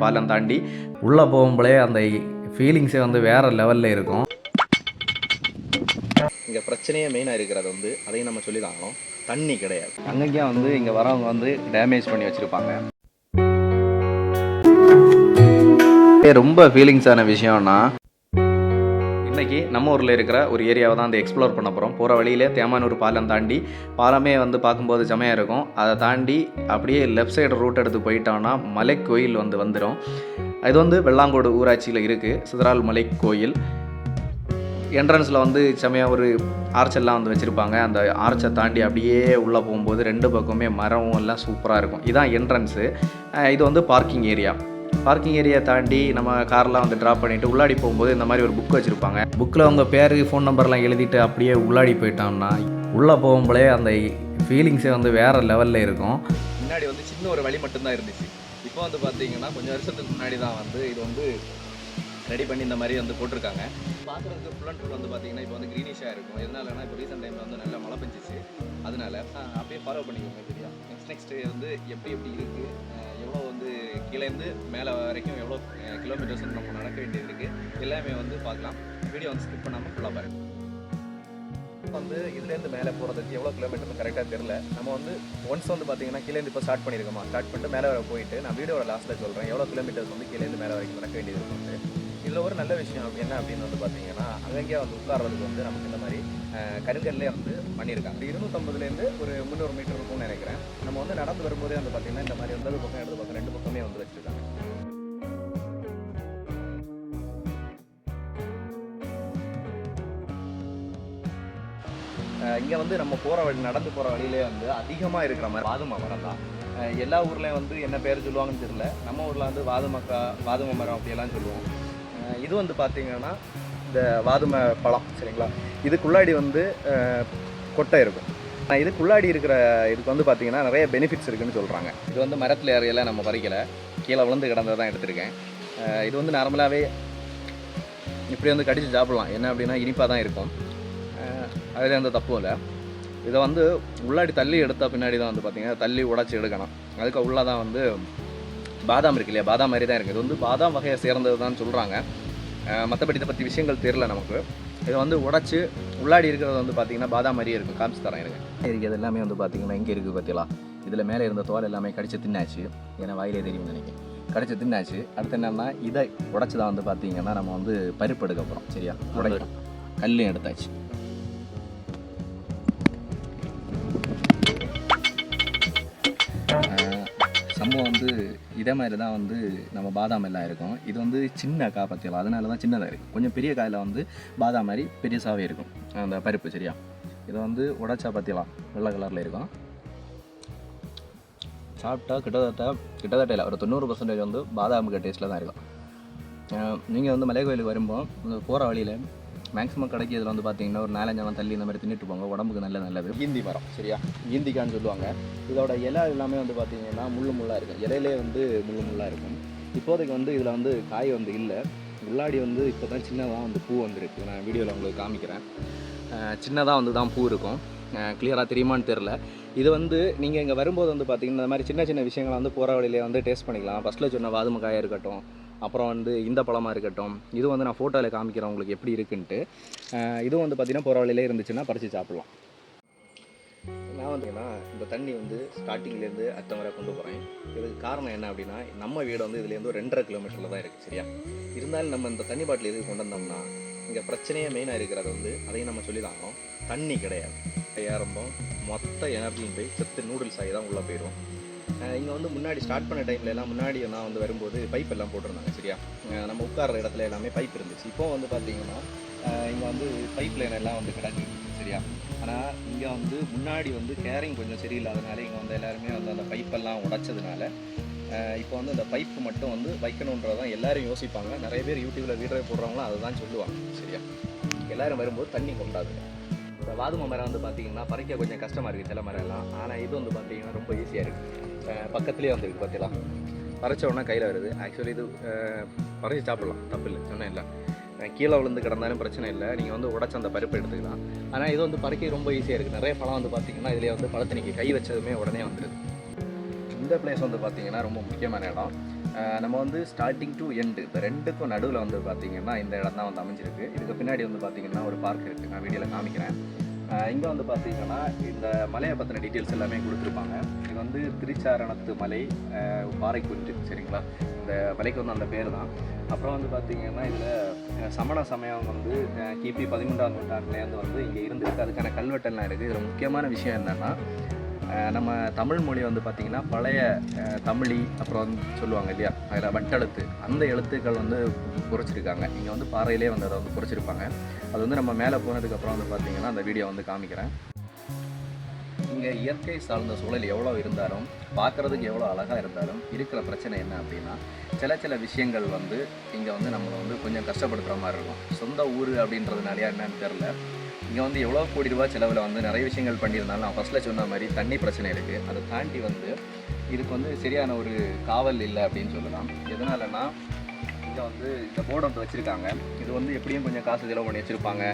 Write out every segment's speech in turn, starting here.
பாலம் தாண்டி உள்ளே போகும்போதே அந்த ஃபீலிங்ஸே வந்து வேறு லெவலில் இருக்கும். இங்கே பிரச்சனையே மெயினாக இருக்கிறது வந்து அதையும் நம்ம சொல்லி தாங்கணும். தண்ணி கிடையாது. அங்கங்கேயும் வந்து இங்கே வரவங்க வந்து டேமேஜ் பண்ணி வச்சுருப்பாங்க. ரொம்ப ஃபீலிங்ஸான விஷயம்னா இன்றைக்கி நம்ம ஊரில் இருக்கிற ஒரு ஏரியாவை தான் அந்த எக்ஸ்ப்ளோர் பண்ண போகிறோம் போகிற வழியிலே தேமானூர் பாலம் தாண்டி பாலமே வந்து பார்க்கும்போது செமையாக இருக்கும். அதை தாண்டி அப்படியே லெஃப்ட் சைடு ரூட் எடுத்து போயிட்டோன்னா மலை கோயில் வந்து வந்துடும் இது வந்து வெள்ளாங்கோடு ஊராட்சியில் இருக்குது சிதறால் மலை கோயில் என்ட்ரன்ஸில் வந்து செமையாக ஒரு ஆர்ச்செல்லாம் வந்து வச்சுருப்பாங்க. அந்த ஆர்ச்சை தாண்டி அப்படியே உள்ளே போகும்போது ரெண்டு பக்கமே மரம் எல்லாம் சூப்பராக இருக்கும். இதுதான் என்ட்ரன்ஸு இது வந்து பார்க்கிங் ஏரியா பார்க்கிங் ஏரியா தாண்டி நம்ம கார்லாம் வந்து ட்ராப் பண்ணிவிட்டு உள்ளாடி போகும்போது இந்த மாதிரி ஒரு புக் வச்சுருப்பாங்க. புக்கில் அவங்க பேர் ஃபோன் நம்பர்லாம் எழுதிட்டு அப்படியே உள்ளாடி போயிட்டோம்னா உள்ளே போகும்போதே அந்த ஃபீலிங்ஸே வந்து வேறு லெவலில் இருக்கும். முன்னாடி வந்து சின்ன ஒரு வழி மட்டும்தான் இருந்துச்சு. இப்போ வந்து பார்த்தீங்கன்னா கொஞ்சம் வருஷத்துக்கு முன்னாடி தான் வந்து இது வந்து ரெடி பண்ணி இந்த மாதிரி வந்து போட்டிருக்காங்க. பார்க்குறதுக்கு ஃபுல் அண்ட் ஃபுல் வந்து பார்த்தீங்கன்னா இப்போ வந்து க்ரீனிஷாக இருக்கும். எதனாலனா இப்போ ரீசெண்ட் டைமில் வந்து நல்லா மழை பெஞ்சிச்சு. அதனால அப்படியே ஃபாலோ பண்ணிக்கோங்க சரியா? நெக்ஸ்ட் நெக்ஸ்ட் வந்து எப்படி எப்படி இருக்குது எவ்வளோ வந்து கீழேருந்து மேலே வரைக்கும் எவ்வளோ கிலோமீட்டர்ஸ் நம்ம நடக்க வேண்டியது இருக்குது எல்லாமே வந்து பார்க்கலாம். வீடியோ வந்து ஸ்கிப் பண்ணாமல் ஃபுல்லாக பாருங்கள் வந்து இதுலேருந்து மேலே போகிறதுக்கு எவ்வளோ கிலோமீட்டர்னு கரெக்டாக தெரில நம்ம வந்து ஒன்ஸ் வந்து பார்த்தீங்கன்னா கீழேருந்து இப்போ ஸ்டார்ட் பண்ணியிருக்கோமா? ஸ்டார்ட் பண்ணிட்டு மேலே வர போயிட்டு நான் வீடியோட லாஸ்ட்டில் சொல்கிறேன் எவ்வளோ கிலோமீட்டர்ஸ் வந்து கீழேருந்து மேலே வரைக்கும் நடக்க வேண்டியது இருக்கும் இதில் ஒரு நல்ல விஷயம் என்ன அப்படின்னு வந்து பார்த்தீங்கன்னா அங்கங்கே வந்து உட்கார்றதுக்கு வந்து நமக்கு இந்த மாதிரி கருங்கல்லே வந்து பண்ணியிருக்காங்க இருநூத்தம்பதுலேருந்து ஒரு முந்நூறு மீட்டர் இருக்கும்னு நினைக்கிறேன். நம்ம வந்து நடந்து வரும்போதே வந்து பார்த்தீங்கன்னா இந்த மாதிரி வந்து பக்கம் இடது பக்கம் ரெண்டு பக்கமே வந்து வச்சுருக்காங்க. இங்கே வந்து நம்ம போகிற வழி நடந்து போகிற வழியிலே வந்து அதிகமாக இருக்கிற மாதிரி வாதுமா மரம் தான். எல்லா ஊர்லேயும் வந்து என்ன பேர் சொல்லுவாங்கன்னு தெரியல. நம்ம ஊரில் வந்து வாதுமக்கா வாதும மரம் அப்படியெல்லாம் சொல்லுவோம். இது வந்து பார்த்தீங்கன்னா இந்த வாதுமை பழம் சரிங்களா? இதுக்குள்ளாடி வந்து கொட்டை இருக்கும் ஆனால் இதுக்குள்ளாடி இருக்கிற இதுக்கு வந்து பார்த்தீங்கன்னா நிறைய பெனிஃபிட்ஸ் இருக்குன்னு சொல்கிறாங்க இது வந்து மரத்தில் ஏறையெல்லாம் நம்ம பறிக்கலை. கீழே விழுந்து கிடந்ததை தான் எடுத்திருக்கேன் இது வந்து நார்மலாகவே இப்படி வந்து கடித்து சாப்பிடலாம். என்ன அப்படின்னா இனிப்பாக தான் இருக்கும் அதில் எந்த தப்பும் இல்லை. இதை வந்து உள்ளாடி தள்ளி எடுத்த பின்னாடி தான் வந்து பார்த்தீங்கன்னா தள்ளி உடச்சி எடுக்கணும். அதுக்கு உள்ளே தான் வந்து பாதாம் இருக்கு இல்லையா? பாதாம் மாதிரி தான் இருக்குது இது வந்து பாதாம் வகையை சேர்ந்தது தான் சொல்கிறாங்க மற்றபடி இதை பற்றி விஷயங்கள் தெரில நமக்கு. இதை வந்து உடச்சி உள்ளாடி இருக்கிறது வந்து பார்த்தீங்கன்னா பாதாம் மாதிரியே இருக்கும் காமிச்சு தரேன் எனக்கு இருக்கிறது எல்லாமே வந்து பார்த்தீங்கன்னா எங்கே இருக்குது பார்த்தீங்களா இதில் மேலே இருந்த தோல் எல்லாமே கடிச்சு தின்னாச்சு. ஏன்னா வாயிலே தெரியும் நினைக்கிறேன். கடிச்சு தின்னாச்சு. அடுத்து என்னன்னா இதை உடச்சி தான் வந்து பார்த்தீங்கன்னா நம்ம வந்து பருப்பு எடுக்க போகிறோம் சரியா? உடைக்கிறோம். கல்லையும் எடுத்தாச்சு. சம்பவம் வந்து இதே மாதிரி தான் வந்து நம்ம பாதாம் எல்லாம் இருக்கும். இது வந்து சின்ன காய் பத்தியலாம் அதனால தான் சின்னதாக இருக்குது கொஞ்சம் பெரிய காயில் வந்து பாதாம் மாதிரி பெருசாகவே இருக்கும். அந்த பருப்பு சரியா? இதை வந்து உடைச்சா பத்தியலாம் வெள்ளை கலரில் இருக்கும். சாப்பிட்டா கிட்டத்தட்ட கிட்டத்தட்ட இல்லை ஒரு தொண்ணூறு பர்சன்டேஜ் வந்து பாதாமுக்கு டேஸ்ட்டில் தான் இருக்கும். நீங்கள் வந்து மலை கோயிலுக்கு வரும்போது போகிற வழியில் மேக்ஸிமம் கடைக்கு இதில் வந்து பார்த்தீங்கன்னா ஒரு நாலஞ்சாலாம் தள்ளி இந்த மாதிரி தின்னுட்டு போங்க. உடம்புக்கு நல்ல நல்லது ஈந்தி மரம் சரியா? ஈந்திக்கான்னு சொல்லுவாங்க. இதோட இலை எல்லாமே வந்து பார்த்தீங்கன்னா முள்ளு முள்ளாக இருக்கும். இலையிலே வந்து முள்ளு முள்ளாக இருக்கும். இப்போதைக்கு வந்து இதில் வந்து காய் வந்து இல்லை. உள்ளாடி வந்து இப்போ தான் சின்னதாக வந்து பூ வந்திருக்கு. நான் வீடியோவில் உங்களுக்கு காமிக்கிறேன். சின்னதாக வந்து தான் பூ இருக்கும். கிளியராக தெரியுமான்னு தெரில இது வந்து நீங்கள் இங்கே வரும்போது வந்து பார்த்தீங்கன்னா இந்த மாதிரி சின்ன சின்ன விஷயங்களை வந்து போகிற வழியிலே வந்து டேஸ்ட் பண்ணிக்கலாம். ஃபஸ்ட்டில் சொன்ன வாதுமக்காயாக இருக்கட்டும் அப்புறம் வந்து இந்த பழமாக இருக்கட்டும். இது வந்து நான் ஃபோட்டோவில் காமிக்கிறேன் உங்களுக்கு எப்படி இருக்குன்ட்டு. இதுவும் வந்து பார்த்தீங்கன்னா போகிற இருந்துச்சுன்னா பறித்து சாப்பிட்லாம். நான் வந்துங்கன்னா இந்த தண்ணி வந்து ஸ்டார்டிங்லேருந்து அத்தை வரை கொண்டு போகிறேன் இதுக்கு காரணம் என்ன அப்படின்னா நம்ம வீடு வந்து இதுலேருந்து ஒரு ரெண்டரை கிலோமீட்டரில் தான் இருக்குது சரியா? இருந்தாலும் நம்ம இந்த தண்ணி பாட்டில் எதுக்கு கொண்டு வந்தோம்னா இங்கே பிரச்சனையே மெயினாக இருக்கிறது வந்து அதையும் நம்ம சொல்லி தாங்கணும் தண்ணி கிடையாது. ஏறும்போது மொத்த எனர்ஜியும் போய் செத்து நூடுல்ஸ் ஆகி தான் உள்ளே போயிடும் இங்கே வந்து முன்னாடி ஸ்டார்ட் பண்ண டைம்ல எல்லாம் முன்னாடி நான் வந்து வரும்போது பைப் எல்லாம் போட்டிருந்தாங்க சரியா? நம்ம உட்கார்ற இடத்துல எல்லாமே பைப் இருந்துச்சு. இப்போ வந்து பார்த்தீங்கன்னா இங்கே வந்து பைப் லைன் எல்லாம் வந்து கிடக்கு சரியா? ஆனால் இங்கே வந்து முன்னாடி வந்து கேரிங் கொஞ்சம் சரியில்லாதனால இங்கே வந்து எல்லாருமே வந்து அந்த பைப்பெல்லாம் உடைச்சதுனால இப்போ வந்து இந்த பைப்பு மட்டும் வந்து வைக்கணுன்றதான் எல்லாரும் யோசிப்பாங்க. நிறைய பேர் யூடியூப்பில் வீடியோ போடுறவங்களும் அதை தான் சொல்லுவாங்க சரியா? எல்லாரும் வரும்போது தண்ணி கொண்டாதுங்க இந்த வாதும மரம் வந்து பார்த்தீங்கன்னா பறிக்க கொஞ்சம் கஷ்டமாக இருக்குது சில மரம் எல்லாம் ஆனால் இது வந்து பார்த்தீங்கன்னா ரொம்ப ஈஸியாக இருக்குது பக்கத்துலேயே வந்துருக்கு பார்த்தீங்களா பறிச்ச உடனே கையில் வருது. ஆக்சுவலி இது பறிச்சு சாப்பிடலாம். தப்பு இல்லை சொன்னேன் இல்லை. கீழே விழுந்து கிடந்தாலும் பிரச்சனை இல்லை. நீங்கள் வந்து உடச்ச அந்த பருப்பு எடுத்துக்கலாம். ஆனால் இது வந்து பறிக்க ரொம்ப ஈஸியாக இருக்குது நிறைய பழம் வந்து பார்த்தீங்கன்னா இதிலே வந்து பழத்தினிக்கு கை வச்சதுமே உடனே வந்துடுது இந்த பிளேஸ் வந்து பார்த்தீங்கன்னா ரொம்ப முக்கியமான இடம். நம்ம வந்து ஸ்டார்டிங் டு எண்டு இந்த ரெண்டுக்கும் நடுவில் வந்து பார்த்தீங்கன்னா இந்த இடம் தான் வந்து அமைஞ்சிருக்கு. இதுக்கு பின்னாடி வந்து பார்த்தீங்கன்னா ஒரு பார்க் இருக்குது நான் வீடியோவில் காமிக்கிறேன். இங்கே வந்து பார்த்தீங்கன்னா இந்த மலையை பற்றின டீட்டெயில்ஸ் எல்லாமே கொடுத்துருப்பாங்க. இது வந்து திருச்சாரணத்து மலை அஹ் பாறை சரிங்களா? இந்த மலைக்கு வந்து அந்த பேர் தான். அப்புறம் வந்து பார்த்தீங்கன்னா இதில் சமண சமயம் வந்து கிபி பதிமூன்றாம் நூற்றாண்டுலேருந்து வந்து இங்கே இருந்திருக்கு. அதுக்கான கல்வெட்டெல்லாம் இருக்குது இதில் முக்கியமான விஷயம் என்னென்னா நம்ம தமிழ் மொழி வந்து பார்த்திங்கன்னா பழைய தமிழி அப்புறம் வந்து சொல்லுவாங்க இல்லையா? அதில் வட்டெழுத்து அந்த எழுத்துக்கள் வந்து குறைச்சிருக்காங்க. இங்கே வந்து பாறையிலே வந்து அதை வந்து குறைச்சிருப்பாங்க. அது வந்து நம்ம மேலே போனதுக்கப்புறம் வந்து பார்த்திங்கன்னா அந்த வீடியோ வந்து காமிக்கிறேன். இங்கே இயற்கை சார்ந்த சூழல் எவ்வளோ இருந்தாலும் பார்க்குறதுக்கு எவ்வளோ அழகாக இருந்தாலும் இருக்கிற பிரச்சனை என்ன அப்படின்னா சில சில விஷயங்கள் வந்து இங்கே வந்து நம்மளை வந்து கொஞ்சம் கஷ்டப்படுத்துகிற மாதிரி இருக்கும். சொந்த ஊர் அப்படின்றதுனாலையா என்னன்னு தெரில இங்கே வந்து எவ்வளோ கோடி ரூபாய் செலவில் வந்து நிறைய விஷயங்கள் பண்ணியிருந்தாலும் நான் ஃபஸ்ட்டில் சொன்ன மாதிரி தண்ணி பிரச்சனை இருக்குது அதை தாண்டி வந்து இதுக்கு வந்து சரியான ஒரு காவல் இல்லை அப்படின்னு சொல்லலாம். எதனாலன்னா இங்கே வந்து இந்த போர்டு வந்து வச்சுருக்காங்க. இது வந்து எப்படியும் கொஞ்சம் காசு செலவு பண்ணி வச்சுருப்பாங்க.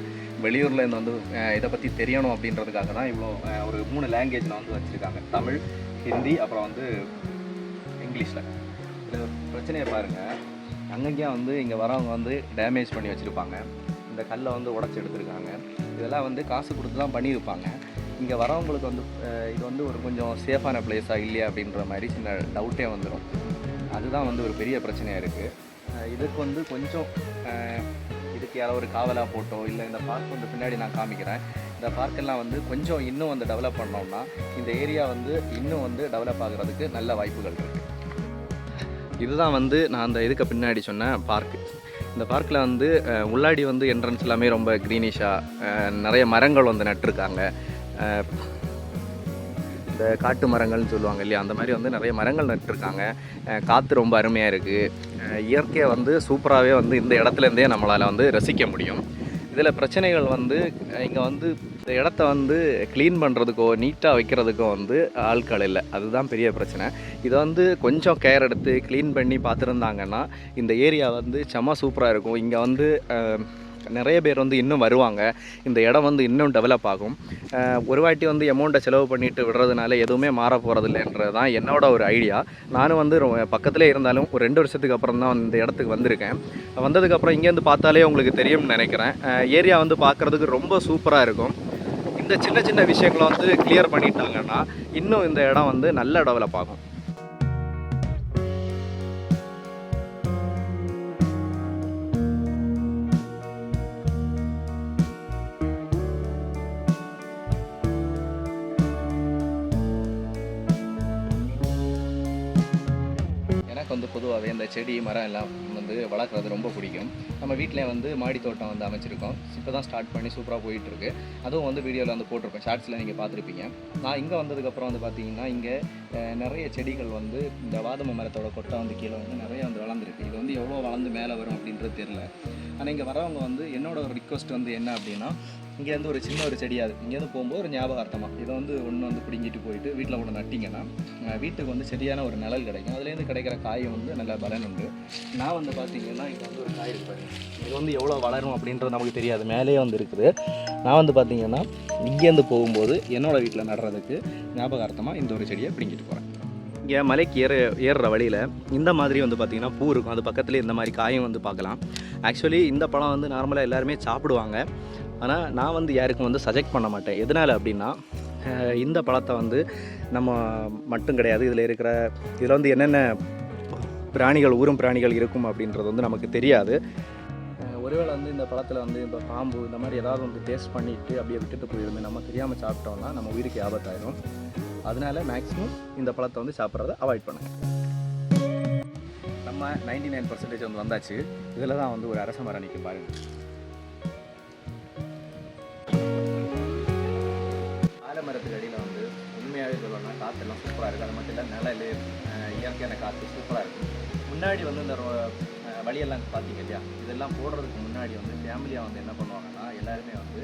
வெளியூரில் இருந்து வந்து இதை பற்றி தெரியணும் அப்படின்றதுக்காக தான் இவ்வளோ ஒரு மூணு லாங்குவேஜில் வந்து வச்சுருக்காங்க. தமிழ் ஹிந்தி அப்புறம் வந்து இங்கிலீஷில். இதில் பிரச்சனையை பாருங்கள் அங்கங்கேயும் வந்து இங்கே வரவங்க வந்து டேமேஜ் பண்ணி வச்சுருப்பாங்க. இந்த கல்லை வந்து உடச்சி எடுத்திருக்காங்க. இதெல்லாம் வந்து காசு கொடுத்து தான் பண்ணியிருப்பாங்க. இங்கே வரவங்களுக்கு வந்து இது வந்து ஒரு கொஞ்சம் சேஃபான பிளேஸாக இல்லையா அப்படின்ற மாதிரி சின்ன டவுட்டே வந்துடும் அதுதான் வந்து ஒரு பெரிய பிரச்சனையாக இருக்குது இதுக்கு வந்து கொஞ்சம் இதுக்கு யாரோ ஒரு காவலாக போட்டோ இல்லை இந்த பார்க் வந்து பின்னாடி நான் காமிக்கிறேன். இந்த பார்க்கெல்லாம் வந்து கொஞ்சம் இன்னும் வந்து டெவலப் பண்ணோம்னா இந்த ஏரியா வந்து இன்னும் வந்து டெவலப் ஆகிறதுக்கு நல்ல வாய்ப்புகள் இருக்குது இதுதான் வந்து நான் அந்த இதுக்கு பின்னாடி சொன்ன பார்க்கு இந்த பார்க்கில் வந்து உள்ளாடி வந்து என்ட்ரன்ஸ் எல்லாமே ரொம்ப க்ரீனிஷாக நிறைய மரங்கள் வந்து நட்டிருக்காங்க. இந்த காட்டு மரங்கள்னு சொல்லுவாங்க இல்லையா அந்த மாதிரி வந்து நிறைய மரங்கள் நட்டிருக்காங்க. காற்று ரொம்ப அருமையாக இருக்குது இயற்கையை வந்து சூப்பராகவே வந்து இந்த இடத்துலேருந்தே நம்மளால் வந்து ரசிக்க முடியும். இதில் பிரச்சனைகள் வந்து இங்கே வந்து இந்த இடத்த வந்து க்ளீன் பண்ணுறதுக்கோ நீட்டாக வைக்கிறதுக்கோ வந்து ஆட்கள் இல்லை. அதுதான் பெரிய பிரச்சனை. இதை வந்து கொஞ்சம் கேர் எடுத்து க்ளீன் பண்ணி பார்த்துருந்தாங்கன்னா இந்த ஏரியா வந்து செம்ம சூப்பராக இருக்கும். இங்கே வந்து நிறைய பேர் வந்து இன்னும் வருவாங்க. இந்த இடம் வந்து இன்னும் டெவலப் ஆகும். ஒரு வாட்டி வந்து அமௌண்ட்டை செலவு பண்ணிட்டு விடுறதுனால எதுவுமே மாற போகிறதில்லன்றது தான் என்னோட ஒரு ஐடியா நானும் வந்து பக்கத்திலே இருந்தாலும் ஒரு ரெண்டு வருஷத்துக்கு அப்புறம் தான் இந்த இடத்துக்கு வந்திருக்கேன். வந்ததுக்கப்புறம் இங்கேருந்து பார்த்தாலே உங்களுக்கு தெரியும்னு நினைக்கிறேன். ஏரியா வந்து பார்க்குறதுக்கு ரொம்ப சூப்பராக இருக்கும். இந்த சின்ன சின்ன விஷயங்களை வந்து கிளியர் பண்ணிட்டாங்கன்னா இன்னும் இந்த இடம் வந்து நல்ல டெவலப் ஆகும். எனக்கு வந்து பொதுவாகவே இந்த செடி மரம் எல்லாம் வந்து வளர்க்குறது ரொம்ப பிடிக்கும். நம்ம வீட்டிலே வந்து மாடி தோட்டம் வந்து அமைச்சிருக்கோம். இப்போ தான் ஸ்டார்ட் பண்ணி சூப்பராக போயிட்டுருக்கு. அதுவும் வந்து வீடியோவில் வந்து போட்டிருக்கோம். ஷார்ட்ஸில் நீங்கள் பார்த்துருப்பீங்க. நான் இங்கே வந்ததுக்கப்புறம் வந்து பார்த்தீங்கன்னா இங்கே நிறைய செடிகள் வந்து இந்த வாதம மரத்தோட கொட்டை வந்து கீழே வந்து நிறைய வந்து வளர்ந்துருக்கு. இது வந்து எவ்வளோ வளர்ந்து மேலே வரும் அப்படின்றது தெரில ஆனால் இங்கே வரவங்க வந்து என்னோட ரிக்வஸ்ட் வந்து என்ன அப்படின்னா இங்கேருந்து ஒரு சின்ன ஒரு செடியாது இங்கேருந்து போகும்போது ஒரு ஞாபகார்த்தமாக இதை வந்து ஒன்று வந்து பிடிங்கிட்டு போயிட்டு வீட்டில் கொண்டு நட்டிங்கன்னா வீட்டுக்கு வந்து சரியான ஒரு நிழல் கிடைக்கும். அதுலேருந்து கிடைக்கிற காய் வந்து நல்ல பலன் உண்டு. நான் வந்து பார்த்தீங்கன்னா இங்கே வந்து ஒரு காய் இருக்கு இது வந்து எவ்வளோ வளரும் அப்படின்றது நமக்கு தெரியாது. மேலேயே வந்து இருக்குது. நான் வந்து பார்த்தீங்கன்னா இங்கேருந்து போகும்போது என்னோடய வீட்டில் நடுறதுக்கு ஞாபகார்த்தமாக இந்த ஒரு செடியை பிடிங்கிட்டு போகிறேன் இங்கே மலைக்கு ஏற ஏறுற வழியில் இந்த மாதிரி வந்து பார்த்திங்கன்னா பூ இருக்கும். அது பக்கத்துலேயே இந்த மாதிரி காயும் வந்து பார்க்கலாம். ஆக்சுவலி இந்த பழம் வந்து நார்மலாக எல்லாருமே சாப்பிடுவாங்க. ஆனால் நான் வந்து யாருக்கும் வந்து சஜெக்ட் பண்ண மாட்டேன். எதனால் அப்படின்னா இந்த பழத்தை வந்து நம்ம மட்டும் கிடையாது. இதில் இருக்கிற இதில் வந்து என்னென்ன பிராணிகள் ஊரும் பிராணிகள் இருக்கும் அப்படின்றது வந்து நமக்கு தெரியாது. ஒருவேளை வந்து இந்த பழத்தில் வந்து இந்த பாம்பு இந்த மாதிரி ஏதாவது வந்து டேஸ்ட் பண்ணிட்டு அப்படியே விட்டுட்டு போயிருந்து நம்ம தெரியாமல் சாப்பிட்டோம்னா நம்ம உயிருக்கு ஆபத்தாயிரும். அதனால மேக்ஸிமம் இந்த பழத்தை வந்து சாப்பிட்றத அவாய்ட் பண்ணுங்கள் நம்ம நைன்டி நைன் பர்சன்டேஜ் வந்து வந்தாச்சு. இதில் தான் வந்து ஒரு அரச மரம் நிற்கும் பாருங்க. ஆலமரத்துக்கு அடியில் வந்து உண்மையாகவே சொல்லணும்னா காற்றெல்லாம் சூப்பராக இருக்குது அது மட்டும் இல்லை நிழல் இயற்கையான காற்று சூப்பராக இருக்குது முன்னாடி வந்து இந்த ரோ- வழியெல்லாம் பார்த்தீங்க இல்லையா? இதெல்லாம் போடுறதுக்கு முன்னாடி வந்து ஃபேமிலியாக வந்து என்ன பண்ணுவாங்கன்னா எல்லாருமே வந்து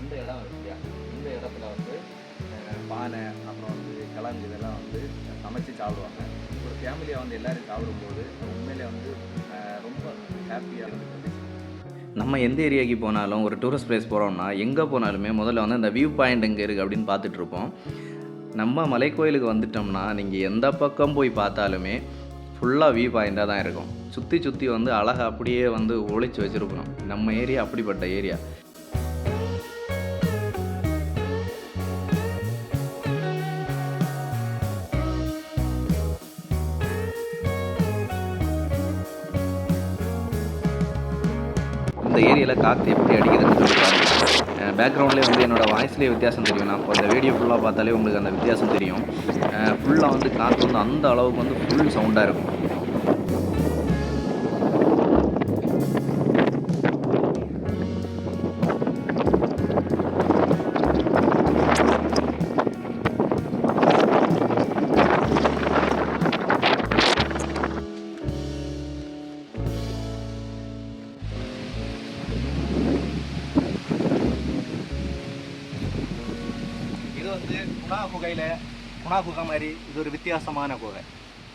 இந்த இடம் இருக்கு இல்லையா? இந்த இடத்துல வந்து பானை அப்புறம் வந்து கிழங்கு இதெல்லாம் வந்து சமைச்சு சாப்பிடுவாங்க. ஒரு ஃபேமிலியாக வந்து எல்லோரும் சாப்பிடும்போது உண்மையிலே வந்து ரொம்ப ஹாப்பியாக இருந்துச்சு. நம்ம எந்த ஏரியாவுக்கு போனாலும் ஒரு டூரிஸ்ட் பிளேஸ் போகிறோம்னா எங்கே போனாலுமே முதல்ல வந்து அந்த வியூ பாயிண்ட் எங்கே இருக்குது அப்படின்னு பார்த்துட்ருப்போம் நம்ம மலைக்கோயிலுக்கு வந்துட்டோம்னா நீங்கள் எந்த பக்கம் போய் பார்த்தாலுமே ஃபுல்லாக வியூ பாயிண்ட்டாக தான் இருக்கும். சுற்றி சுற்றி வந்து அழகாக அப்படியே வந்து ஒழிச்சு வச்சுருக்கணும். நம்ம ஏரியா அப்படிப்பட்ட ஏரியா இந்த ஏரியாவில் காற்று எப்படி அடிக்கிறதுன்னு சொல்லி பாருங்கள் பேக்ரவுண்ட்லேயே வந்து என்னோடய வாய்ஸ்லேயே வித்தியாசம் தெரியும். நான் இப்போ அந்த வீடியோ ஃபுல்லாக பார்த்தாலே உங்களுக்கு அந்த வித்தியாசம் தெரியும். ஃபுல்லாக வந்து காற்று வந்து அந்த அளவுக்கு வந்து ஃபுல் சவுண்டாக இருக்கும். குணா குகை மாதிரி இது ஒரு வித்தியாசமான குகை.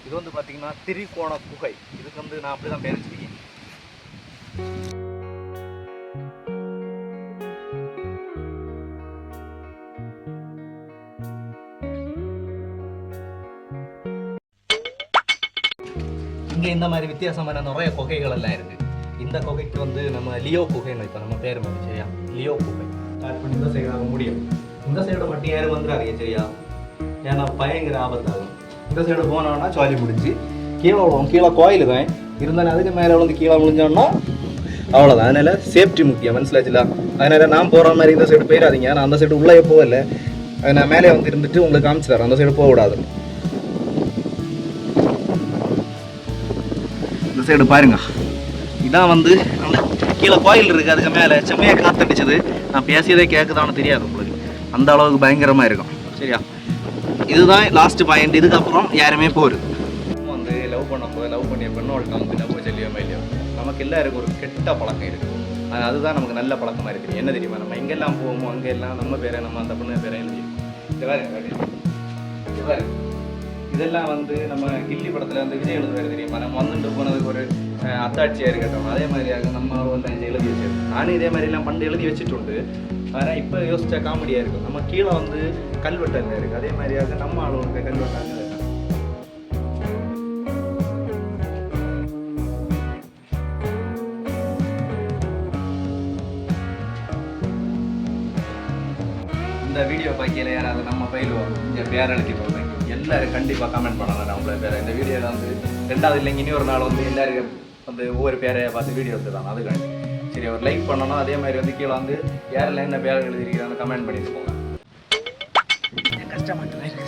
இது வந்து பார்த்தீங்கன்னா திரிகோண குகை. இதுக்கு வந்து நான் அப்படி தான் பேர் வச்சிருக்கேன். இங்கே இந்த மாதிரி வித்தியாசமான நிறைய குகைகள் எல்லாம் இருக்கு. இந்த குகைக்கு வந்து நம்ம லியோ குகைன்னு இப்போ நம்ம பேர் மாதிரி சரியா லியோ குகை. ஸ்டார்ட் பண்ணி இந்த சைடு முடியும். இந்த சைடு மட்டும் யாரும் வந்துடாதீங்க சரியா? ஏன்னா பயங்கர ஆபத்தாகும் இந்த சைடு போனோம்னா சாலி முடிஞ்சு கீழே விழுவோம். கீழே கோயில் தான். இருந்தாலும் அதுக்கு மேலே விழுந்து கீழே விழுந்தோம்னா அவ்வளோதான் அதனால் சேஃப்டி முக்கியம் மனசிலாச்சுல. அதனால் நான் போகிற மாதிரி இந்த சைடு போயிடாதீங்க. நான் அந்த சைடு உள்ளே போகல. நான் மேலே வந்து இருந்துட்டு உங்களுக்கு காமிச்சு தரேன். அந்த சைடு போக விடாது இந்த சைடு பாருங்க. இதான் வந்து அந்த கீழே கோயில் இருக்குது அதுக்கு மேலே செம்மையாக காத்தடிச்சது. நான் பேசியதே கேட்குதான்னு தெரியாது உங்களுக்கு. அந்த அளவுக்கு பயங்கரமாக இருக்கும். சரியா? இதுதான் லாஸ்ட் பாயிண்ட் இதுக்கப்புறம் யாருமே போரு. வந்து லவ் பண்ணும்போது லவ் பண்ணிய பெண்ணோட வந்து லவ் செல்லியோ இல்லையோ நமக்கு எல்லாருக்கும் ஒரு கெட்ட பழக்கம் இருக்கு. அது அதுதான் நமக்கு நல்ல பழக்கமாக இருக்குது என்ன தெரியுமா? நம்ம எங்கெல்லாம் போவோமோ அங்கே எல்லாம் நம்ம பேரை நம்ம அந்த பொண்ணு பேரை எழுதி. இதெல்லாம் வந்து நம்ம கில்லி படத்துல வந்து விஜய் எழுதுவாரு தெரியுமா? நம்ம வந்துட்டு போனதுக்கு ஒரு அத்தாட்சியாக அத்தாட்சியா இருக்கட்டும். அதே மாதிரியாக நம்ம வந்து அஞ்சு எழுதி வச்சிருக்கோம். நானும் இதே மாதிரி எல்லாம் பண்டு எழுதி வச்சுட்டு உண்டு. வேறு இப்போ யோசிச்சா காமெடியா இருக்கும். நம்ம கீழே வந்து கல்வெட்டங்க இருக்கு. அதே மாதிரியாக நம்ம ஆளுநருக்கு கல்வெட்டாங்க இந்த வீடியோ பார்க்கல யாராவது நம்ம பயிலுவோம் இங்கே பேர் எழுதி போடுறேன் எல்லாரும் கண்டிப்பாக கமெண்ட் பண்ணலாம். நான் உங்களை பேரை இந்த வீடியோவில் வந்து ரெண்டாவது இல்லைங்க இனி ஒரு நாள் வந்து எல்லாருக்கும் வந்து ஒவ்வொரு பேரை பார்த்து வீடியோ எடுத்துதான் அதுக்காண்டி சரி ஒரு லைக் பண்ணணும் அதே மாதிரி வந்து கீழே வந்து யாரில் என்ன பேர் எழுதிருக்கிறாங்க கமெண்ட் பண்ணிட்டு போங்க. கஷ்டமாட்டு இருக்கு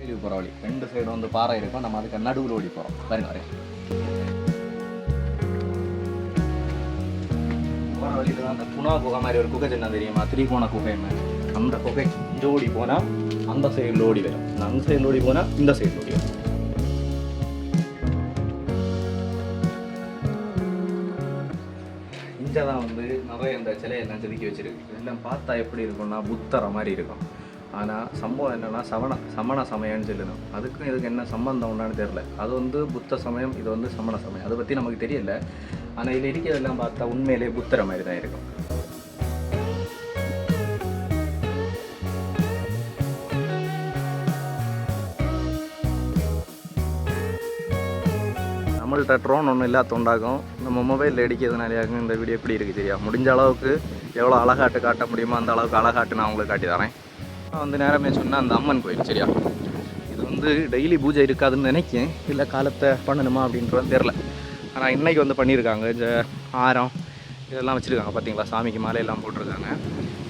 வீடியோ போகிற வழி. ரெண்டு சைடு வந்து பாறை இருக்கும். நம்ம அதுக்கு நடுவில் ஓடி போகிறோம் பாருங்க வரேன் போகிற வழியில் அந்த குணா குகை மாதிரி ஒரு குகை சின்ன தெரியுமா? திரிகோண குகை மாதிரி. அந்த குகை இங்கே ஓடி போனால் அந்த சைடில் ஓடி வரும். அந்த சைடில் ஓடி போனால் இந்த சைடில் ஓடி வரும். இங்கே தான் வந்து நிறைய இந்த சிலையெல்லாம் செதுக்கி வச்சிருக்கு. இதெல்லாம் பார்த்தா எப்படி இருக்கும்னா புத்தரை மாதிரி இருக்கும். ஆனால் சம்பவம் என்னன்னா சமண சமண சமயம்னு சொல்லணும். அதுக்கும் இதுக்கு என்ன சம்பந்தம் உண்டான்னு தெரில அது வந்து புத்த சமயம் இது வந்து சமண சமயம். அதை பற்றி நமக்கு தெரியல. ஆனால் இதில் இருக்கிறதெல்லாம் பார்த்தா உண்மையிலே புத்தரை மாதிரி தான் இருக்கும். நம்மள்கிட்ட ட்ரோன் ஒன்றும் இல்லாதோண்டாகும் நம்ம மொபைலில் அடிக்கிறதுனாலேயாகும் இந்த வீடியோ எப்படி இருக்குது சரியா முடிஞ்ச அளவுக்கு எவ்வளோ அழகாட்டு காட்ட முடியுமோ அந்த அளவுக்கு அழகாட்டு நான் உங்களுக்கு காட்டி தரேன். வந்து நேரமே சொன்னால் அந்த அம்மன் கோயில் சரியா இது வந்து டெய்லி பூஜை இருக்காதுன்னு நினைக்கேன். இல்லை காலத்தை பண்ணணுமா அப்படின்றது தெரில ஆனால் இன்றைக்கி வந்து பண்ணியிருக்காங்க. இந்த ஆரம் இதெல்லாம் வச்சுருக்காங்க. பார்த்தீங்களா சாமிக்கு மாலை எல்லாம் போட்டிருக்காங்க.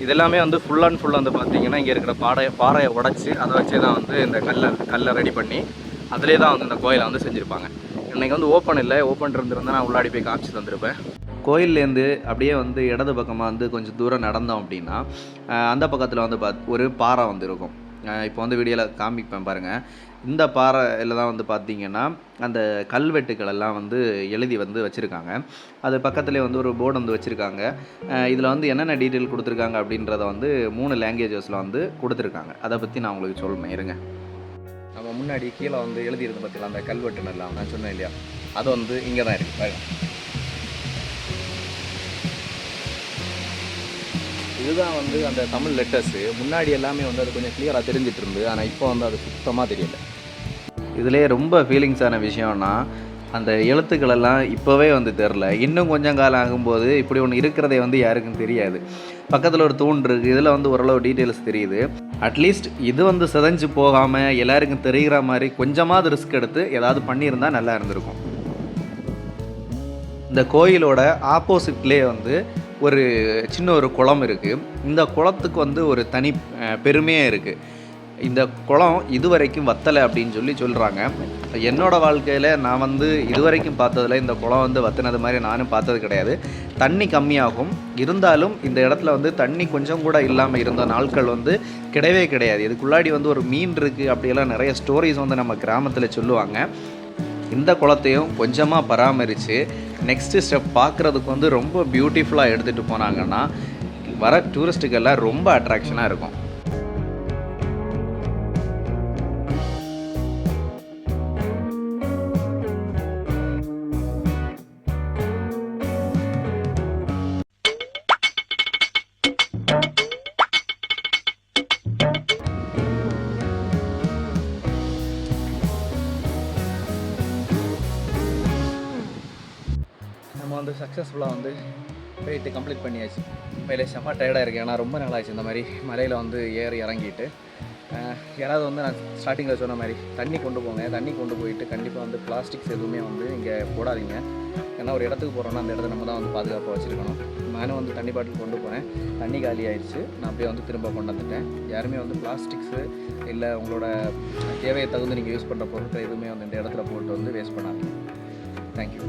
இதெல்லாமே வந்து ஃபுல் அண்ட் ஃபுல் வந்து பார்த்திங்கன்னா இங்கே இருக்கிற பாடையை பாறையை உடைச்சி அதை வச்சே தான் வந்து இந்த கல்லை கல்லை ரெடி பண்ணி அதிலே தான் வந்து இந்த கோயிலை வந்து செஞ்சுருப்பாங்க. இன்னைக்கு வந்து ஓப்பன் இல்லை. ஓப்பன் இருந்திருந்தா நான் உள்ளாடி போய் காமிச்சு தந்திருப்பேன். கோயில்லேருந்து அப்படியே வந்து இடது பக்கமாக வந்து கொஞ்சம் தூரம் நடந்தோம் அப்படின்னா அந்த பக்கத்தில் வந்து பாத் ஒரு பாறை வந்து இருக்கும். இப்போ வந்து வீடியோவில் காமிப்பேன் பாருங்கள் இந்த பாறையில் தான் வந்து பார்த்தீங்கன்னா அந்த கல்வெட்டுக்கள் எல்லாம் வந்து எழுதி வந்து வச்சுருக்காங்க. அது பக்கத்துலேயே வந்து ஒரு போர்டு வந்து வச்சுருக்காங்க. இதில் வந்து என்னென்ன டீட்டெயில் கொடுத்துருக்காங்க அப்படின்றத வந்து மூணு லாங்குவேஜஸில் வந்து கொடுத்துருக்காங்க. அதை பற்றி நான் உங்களுக்கு சொல்லுவேன் இருங்க. முன்னாடி கீழே வந்து எழுதியிருந்து பார்த்தீங்களா அந்த கல்வெட்டு எல்லாம் நான் சொன்னேன் இல்லையா? அது வந்து இங்கே தான் இருக்குது பாருங்க. இதுதான் வந்து அந்த தமிழ் லெட்டர்ஸு முன்னாடி எல்லாமே வந்து அது கொஞ்சம் கிளியராக தெரிஞ்சிட்டு இருந்து ஆனால் இப்போ வந்து அது சுத்தமாக தெரியல. இதுலேயே ரொம்ப ஃபீலிங்ஸான விஷயம்னா அந்த எழுத்துக்களெல்லாம் இப்போவே வந்து தெரில இன்னும் கொஞ்சம் காலம் ஆகும்போது இப்படி ஒன்று இருக்கிறதே வந்து யாருக்கும் தெரியாது. பக்கத்தில் ஒரு தூண் இருக்குது இதில் வந்து ஓரளவு டீட்டெயில்ஸ் தெரியுது. அட்லீஸ்ட் இது வந்து சிதஞ்சு போகாமல் எல்லாருக்கும் தெரிகிற மாதிரி கொஞ்சமாவது ரிஸ்க் எடுத்து ஏதாவது பண்ணியிருந்தா நல்லா இருந்திருக்கும். இந்த கோயிலோட ஆப்போசிட்லேயே வந்து ஒரு சின்ன ஒரு குளம் இருக்குது இந்த குளத்துக்கு வந்து ஒரு தனி பெருமையாக இருக்குது இந்த குளம் இதுவரைக்கும் வத்தலை அப்படின்னு சொல்லி சொல்கிறாங்க என்னோடய வாழ்க்கையில் நான் வந்து இதுவரைக்கும் பார்த்ததுல இந்த குளம் வந்து வத்தினது மாதிரி நானும் பார்த்தது கிடையாது. தண்ணி கம்மியாகும். இருந்தாலும் இந்த இடத்துல வந்து தண்ணி கொஞ்சம் கூட இல்லாமல் இருந்த நாட்கள் வந்து கிடையவே கிடையாது. இதுக்குள்ளாடி வந்து ஒரு மீன் இருக்குது அப்படியெல்லாம் நிறைய ஸ்டோரிஸ் வந்து நம்ம கிராமத்தில் சொல்லுவாங்க. இந்த குளத்தையும் கொஞ்சமாக பராமரித்து நெக்ஸ்ட்டு ஸ்டெப் பார்க்குறதுக்கு வந்து ரொம்ப பியூட்டிஃபுல்லாக எடுத்துகிட்டு போனாங்கன்னா வர டூரிஸ்ட்டுக்கெல்லாம் ரொம்ப அட்ராக்ஷனாக இருக்கும். சக்ஸஸ்ஃபுல்லாக வந்து போயிட்டு கம்ப்ளீட் பண்ணியாச்சு. உண்மையிலே செம்ம டயர்டாக இருக்கு. ஏன்னா ரொம்ப நாளாச்சு இந்த மாதிரி மலையில் வந்து ஏறி இறங்கிட்டு. யாராவது வந்து நான் ஸ்டார்டிங்கில் சொன்ன மாதிரி தண்ணி கொண்டு போங்க. தண்ணி கொண்டு போயிட்டு கண்டிப்பாக வந்து பிளாஸ்டிக்ஸ் எதுவுமே வந்து இங்கே போடாதீங்க. ஏன்னா ஒரு இடத்துக்கு போகிறோன்னா அந்த இடத்த நம்ம தான் வந்து பாதுகாப்பாக வச்சுருக்கணும். நானும் வந்து தண்ணி பாட்டில் கொண்டு போனேன் தண்ணி காலி ஆயிடுச்சு. நான் அப்படியே வந்து திரும்ப கொண்டு வந்துட்டேன். யாருமே வந்து பிளாஸ்டிக்ஸு இல்லை உங்களோட தேவையை தகுந்து நீங்கள் யூஸ் பண்ணுற பொருட்கள் எதுவுமே வந்து இந்த இடத்துல போட்டு வந்து வேஸ்ட் பண்ணாதீங்க. தேங்க்யூ